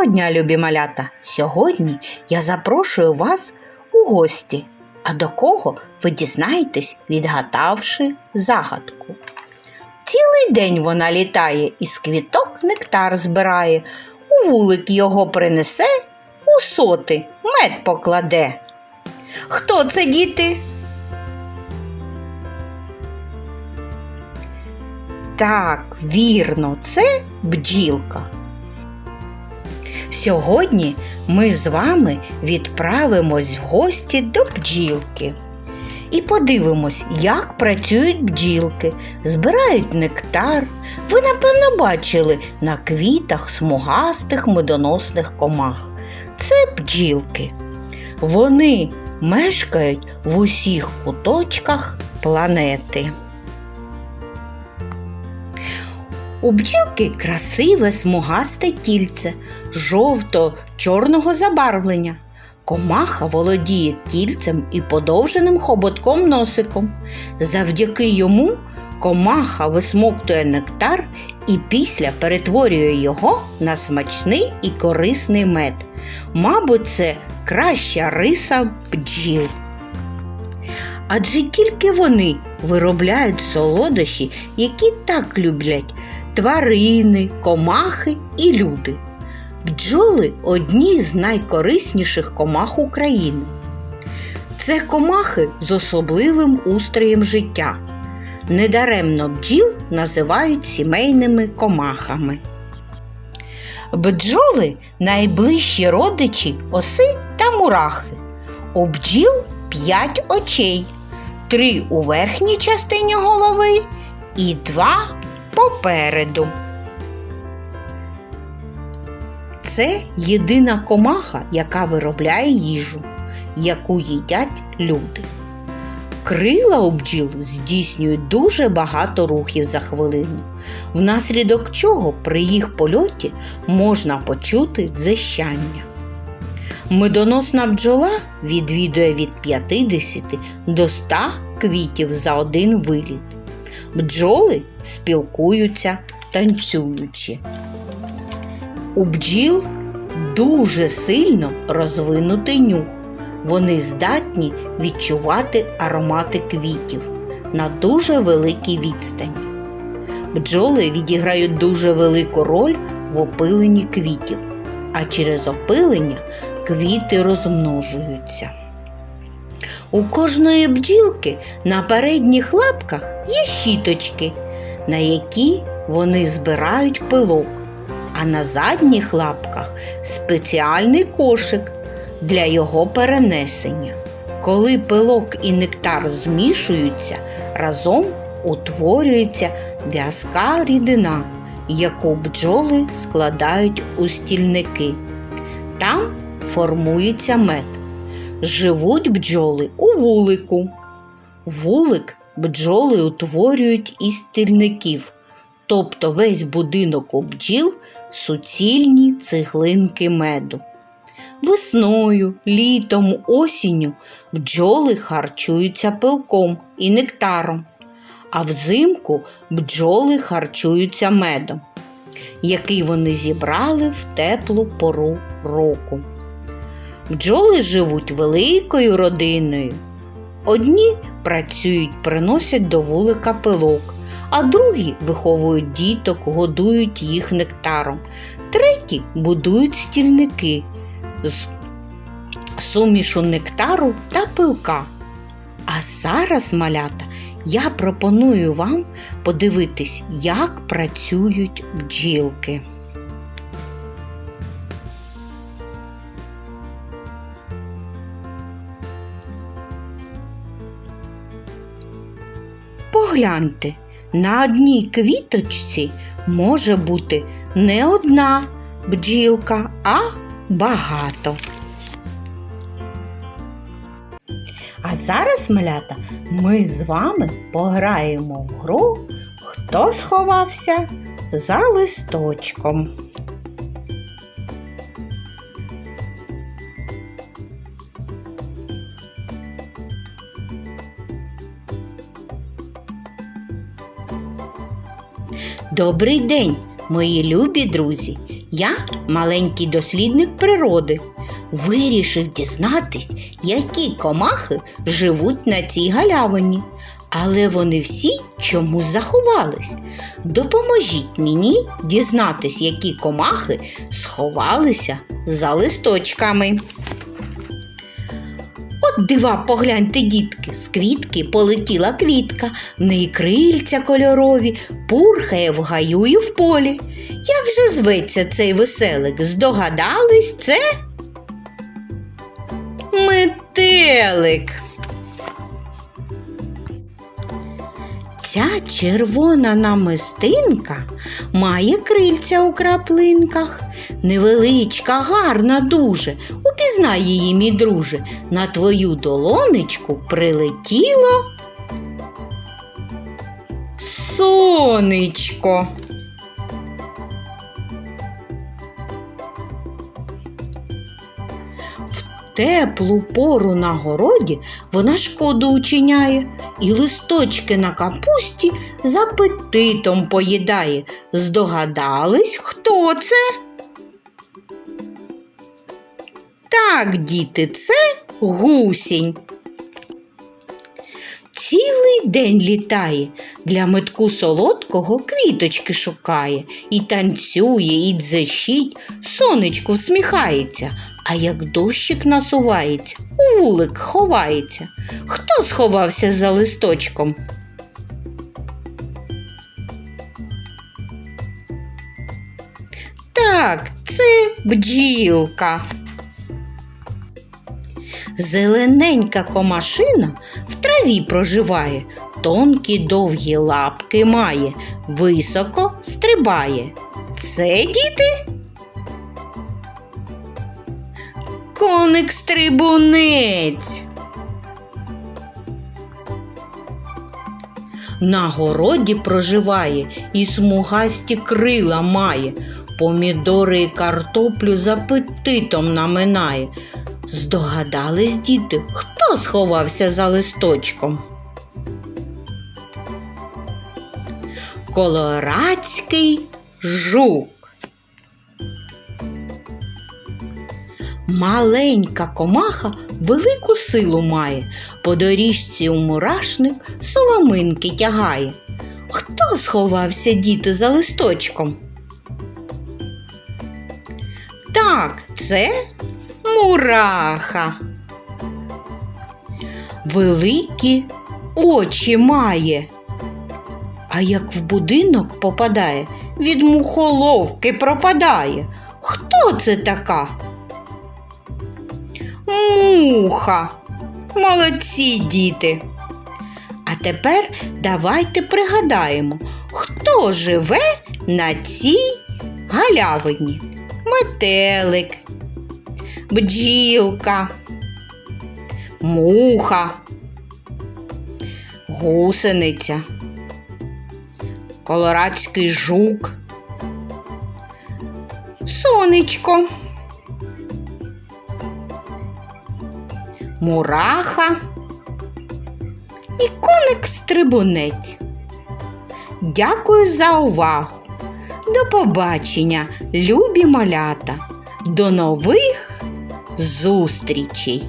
Доброго дня, любі малята! Сьогодні я запрошую вас у гості. А до кого ви дізнаєтесь, відгадавши загадку. Цілий день вона літає із квіток нектар збирає, у вулик його принесе, у соти мед покладе. Хто це діти? Так, вірно, це бджілка. Сьогодні ми з вами відправимось в гості до бджілки і подивимось, як працюють бджілки, збирають нектар. Ви, напевно, бачили на квітах смугастих медоносних комах. Це бджілки. Вони мешкають в усіх куточках планети. У бджілки красиве смугасте тільце жовто-чорного забарвлення. Комаха володіє тільцем і подовженим хоботком носиком. Завдяки йому комаха висмоктує нектар і після перетворює його на смачний і корисний мед. Мабуть, це краща риса бджіл. Адже тільки вони виробляють солодощі, які так люблять тварини, комахи і люди. Бджоли одні з найкорисніших комах України. Це комахи з особливим устроєм життя. Недаремно бджіл називають сімейними комахами. Бджоли найближчі родичі оси та мурахи. У бджіл п'ять очей, три у верхній частині голови і два попереду. Це єдина комаха, яка виробляє їжу, яку їдять люди. Крила у бджіл здійснюють дуже багато рухів за хвилину, внаслідок чого при їх польоті можна почути дзищання. Медоносна бджола відвідує від 50 до 100 квітів за один виліт. Бджоли спілкуються танцюючи. У бджіл дуже сильно розвинутий нюх. Вони здатні відчувати аромати квітів на дуже великій відстані. Бджоли відіграють дуже велику роль в опиленні квітів, а через опилення квіти розмножуються. У кожної бджілки на передніх лапках є щіточки, на які вони збирають пилок, а на задніх лапках спеціальний кошик для його перенесення. Коли пилок і нектар змішуються, разом утворюється в'язка рідина, яку бджоли складають у стільники. Там формується мед. Живуть бджоли у вулику. Вулик бджоли утворюють із стільників, тобто весь будинок у бджіл суцільні цеглинки меду. Весною, літом, осінню бджоли харчуються пилком і нектаром, а взимку бджоли харчуються медом, який вони зібрали в теплу пору року. Бджоли живуть великою родиною. Одні працюють, приносять до вулика пилок, а другі виховують діток, годують їх нектаром. Треті будують стільники з сумішу нектару та пилка. А зараз, малята, я пропоную вам подивитись, як працюють бджілки. Погляньте, на одній квіточці може бути не одна бджілка, а багато. А зараз, малята, ми з вами пограємо в гру, хто сховався за листочком. Добрий день, мої любі друзі! Я маленький дослідник природи. Вирішив дізнатись, які комахи живуть на цій галявині. Але вони всі чомусь заховались. Допоможіть мені дізнатись, які комахи сховалися за листочками. От дива, погляньте, дітки, з квітки полетіла квітка, в неї крильця кольорові, пурхає в гаю і в полі. Як же зветься цей веселик? Здогадались це? Метелик. Ця червона намистинка має крильця у краплинках. Невеличка, гарна дуже. Упізнай її, мій друже. На твою долонечку прилетіло сонечко. В теплу пору на городі вона шкоду учиняє і листочки на капусті з апетитом поїдає. Здогадались, хто це? Так, діти, це гусінь. Цілий день літає, для метку солодкого квіточки шукає, і танцює, і дзищить, сонечку всміхається, а як дощик насувається, у вулик ховається. Хто сховався за листочком? Так, це бджілка. Зелененька комашина в траві проживає, тонкі довгі лапки має, високо стрибає. Це діти? Коник стрибунець. На городі проживає і смугасті крила має, помідори і картоплю з апетитом наминає. Здогадались діти, хто сховався за листочком? Колорадський жук. Маленька комаха велику силу має, по доріжці у мурашник соломинки тягає. Хто сховався діти за листочком? Так, це мураха. Великі очі має. А як в будинок попадає, від мухоловки пропадає. Хто це така? Муха. Молодці діти. А тепер давайте пригадаємо, хто живе на цій галявині. Метелик, бджілка, муха, гусениця, колорадський жук, сонечко, мураха і коник стрибунець. Дякую за увагу. До побачення, любі малята. До нових зустрічей!